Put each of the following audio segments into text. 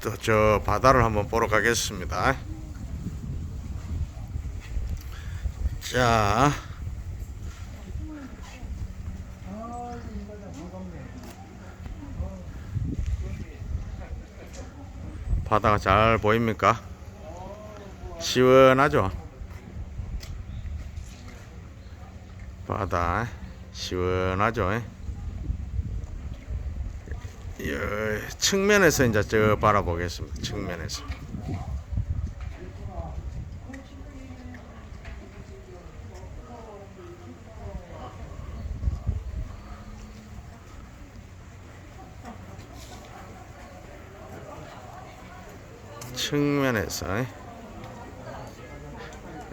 또 저 바다를 한번 보러 가겠습니다. 자. 바다가 잘 보입니까? 시원하죠? 바다 시원하죠? 여, 측면에서 이제 저 바라보겠습니다. 측면에서. 측면에서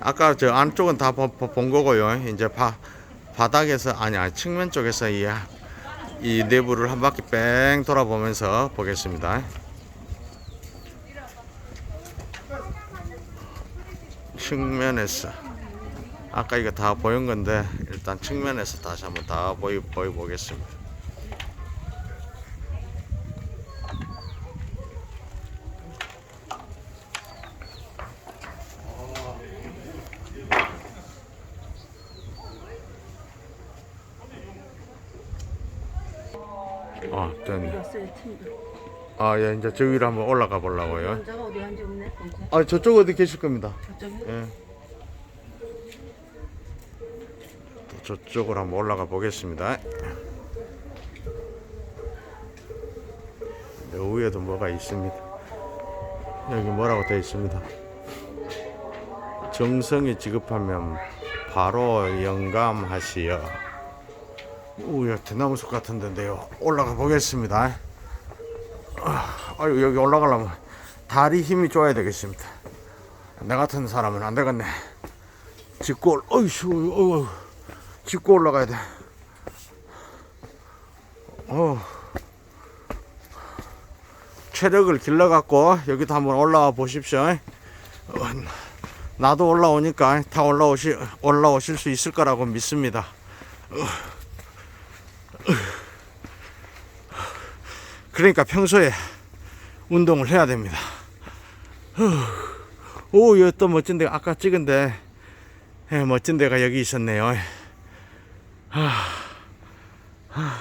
아까 저 안쪽은 다 본 거고요. 이제 바, 바닥에서 아니 아니 측면 쪽에서 이, 이 내부를 한 바퀴 뺑 돌아보면서 보겠습니다. 측면에서 아까 이거 다 보인 건데 일단 측면에서 다시 한번 다 보이 보여 보겠습니다. 아, 됐네. 왔어요, 친구. 아, 예, 이제 저 위로 한번 올라가 보려고요. 남자가 어디 간지 없네, 남자. 아, 저쪽 어디 계실 겁니다. 저쪽에? 예. 또 저쪽으로 한번 올라가 보겠습니다. 여 위에도 뭐가 있습니다. 여기 뭐라고 되어 있습니다. 정성이 지급하면 바로 영감하시어. 오, 야, 대나무 숲 같은 데인데요. 올라가 보겠습니다. 아, 아유, 여기 올라가려면 다리 힘이 좋아야 되겠습니다. 나 같은 사람은 안 되겠네. 짚고 올, 어이씨, 어이, 짚고 올라가야 돼. 어. 체력을 길러갖고 여기도 한번 올라와 보십시오. 어, 나도 올라오니까 다 올라오시, 올라오실 수 있을 거라고 믿습니다. 그러니까 평소에 운동을 해야 됩니다. 오, 여기 또 멋진 데가 아까 찍은 데 예, 멋진 데가 여기 있었네요. 하, 하.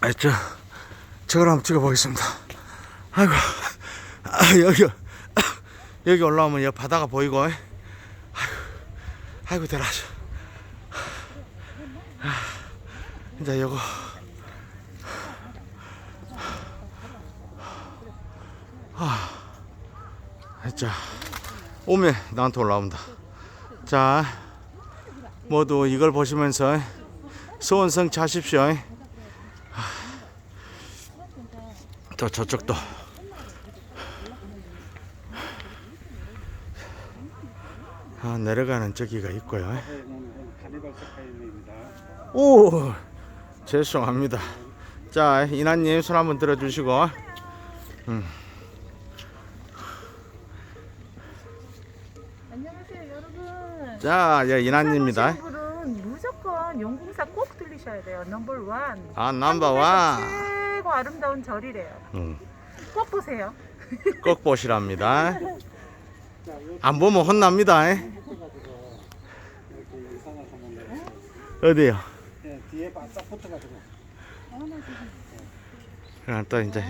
아, 저 저걸 한번 찍어보겠습니다. 아이고, 아, 여기 여기 올라오면 여기 바다가 보이고, 아이고, 아이고 대라죠. 이제 요거 자 오면 나한테 올라온다. 자 모두 이걸 보시면서 소원 성취하십시오. 또 저쪽도. 아, 내려가는 저기가 있고요. 오 죄송합니다 자 이나님 손 한번 들어주시고 안녕하세요, 여러분. 자 예, 이나님입니다 분은 무조건 용궁사 꼭 들리셔야 돼요. 넘버 원. 아 넘버 원 최고 아름다운 절이래요. 음. 꼭 보세요. 꼭 보시랍니다. 안 보면 혼납니다. 어디요? 예, 뒤에 바싹 붙어가지고. 그럼 또 이제